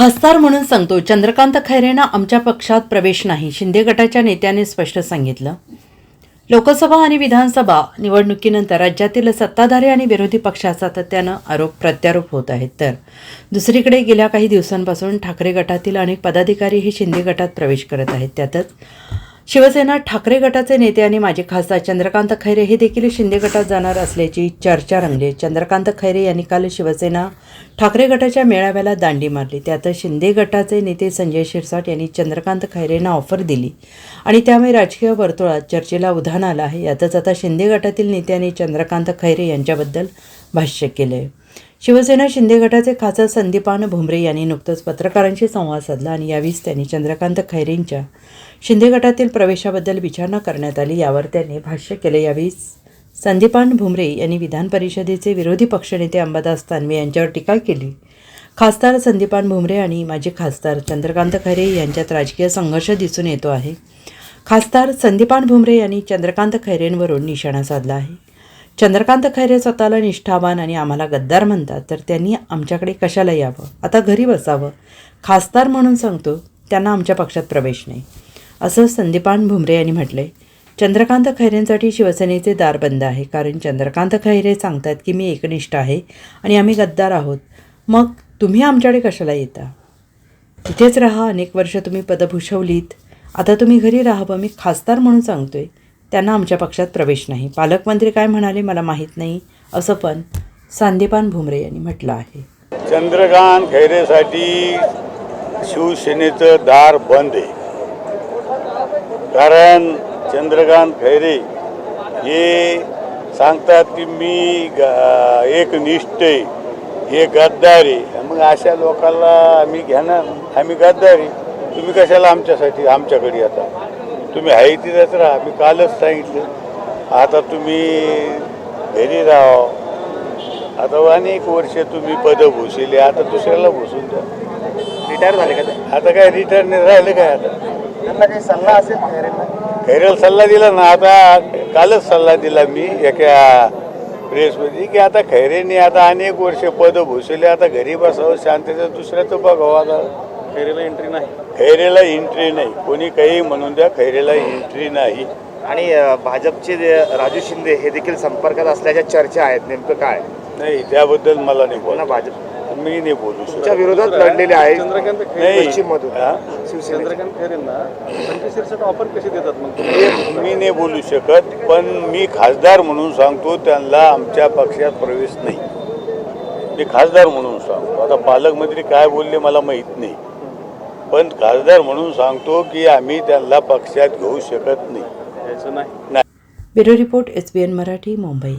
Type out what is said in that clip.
खासदार म्हणून सांगतो चंद्रकांत खैरेंना आमच्या पक्षात प्रवेश नाही शिंदे गटाच्या नेत्याने स्पष्ट सांगितलं. लोकसभा आणि विधानसभा निवडणुकीनंतर राज्यातील सत्ताधारी आणि विरोधी पक्षात सातत्यानं आरोप प्रत्यारोप होत आहेत. तर दुसरीकडे गेल्या काही दिवसांपासून ठाकरे गटातील अनेक पदाधिकारी हे शिंदे गटात प्रवेश करत आहेत. त्यातच शिवसेना ठाकरे गटाचे नेते आणि माजी खासदार चंद्रकांत खैरे हे देखील शिंदे गटात जाणार असल्याची चर्चा रंगली. चंद्रकांत खैरे यांनी काल शिवसेना ठाकरे गटाच्या मेळाव्याला दांडी मारली. त्यात शिंदे गटाचे नेते संजय शिरसाट यांनी चंद्रकांत खैरेंना ऑफर दिली. आणि त्यामुळे राजकीय वर्तुळात चर्चेला उधाण आलं आहे. यातच आता शिंदे गटातील नेत्यांनी चंद्रकांत खैरे यांच्याबद्दल भाष्य केलं. आहे शिवसेना शिंदे गटाचे खासदार संदीपान भुमरे यांनी नुकतंच पत्रकारांशी संवाद साधला आणि यावेळीच त्यांनी चंद्रकांत खैरेंच्या शिंदे गटातील प्रवेशाबद्दल विचारणा करण्यात आली. यावर त्यांनी भाष्य केले. यावेळी संदीपान भुमरे यांनी विधान परिषदेचे विरोधी पक्षनेते अंबादास तानवे यांच्यावर टीका केली. खासदार संदीपान भुमरे आणि माजी खासदार चंद्रकांत खैरे यांच्यात राजकीय संघर्ष दिसून येतो आहे. खासदार संदीपान भुमरे यांनी चंद्रकांत खैरेंवरून निशाणा साधला आहे. चंद्रकांत खैरे स्वतःला निष्ठावान आणि आम्हाला गद्दार म्हणतात. तर त्यांनी आमच्याकडे कशाला यावं? आता घरी बसावं. खासदार म्हणून सांगतो त्यांना आमच्या पक्षात प्रवेश नाही. असं संदीपान भुमरे यांनी म्हटलंय. चंद्रकांत खैरेंसाठी शिवसेनेचे दार बंद आहे. कारण चंद्रकांत खैरे सांगतात की मी एकनिष्ठ आहे आणि आम्ही गद्दार आहोत. मग तुम्ही आमच्याकडे कशाला येता? तिथेच राहा. अनेक वर्ष तुम्ही पदभूषवलीत. आता तुम्ही घरी राहावं. मी खासदार म्हणून सांगतोय. त्यांना आमच्या पक्षात प्रवेश नाही. पालकमंत्री काय म्हणाले मला माहीत नाही. असं पण सांदीपान भुमरे यांनी म्हटलं आहे. चंद्रकांत खैरेसाठी शिवसेनेचं दार बंद आहे. कारण चंद्रकांत खैरे हे सांगतात की मी ग- एकनिष्ठ आहे हे गद्दार आहे. मग अशा लोकांना आम्ही घेणार आम्ही गद्दार आहे. तुम्ही कशाला आमच्यासाठी आमच्याकडे येतात तुम्ही आहे तिथेच राहा. मी कालच सांगितलं. आता तुम्ही घरी राहा. आता अनेक वर्ष तुम्ही पदं भूषिले आता दुसऱ्याला भूषून द्या. रिटायर झाले का आता काय रिटर्न राहिलं काय आता? त्यांना काही सल्ला असेल खैरेला सल्ला दिला ना आता कालच सल्ला दिला मी एका प्रेसमध्ये की आता खैरेने आता अनेक वर्ष पदं भूषिले आता घरी बसावं शांततेचं दुसऱ्याचं बघावं आता. खैरेला एंट्री नाही. खैरेला एंट्री नाही. कोणी काही म्हणून द्या खैरेला एंट्री नाही. आणि अ, भाजपचे जे राजू शिंदे हे देखील संपर्कात असल्याच्या चर्चा आहेत. नेमकं काय? नाही त्याबद्दल मला नाही पुन्हा बोला भाजप? मी नाही बोलू तुमच्या शकत विरोधात लढलेले आहेत. चंद्रकांत नाही. पश्चिम मधून हा? शिवसेना चंद्रकांत खैरेंना पंचवीस शिरसट ऑफर कशी देतात मग हे मी नाही बोलू शकत पण मी खासदार म्हणून सांगतो त्यांना आमच्या पक्षात प्रवेश नाही. मी खासदार म्हणून सांगतो. आता पालकमंत्री काय बोलले मला माहीत नाही. पण खासदार म्हणून सांगतो की आम्ही त्यांना पक्षात घेऊ शकत नाही. Bureau report S B N Marathi Mumbai.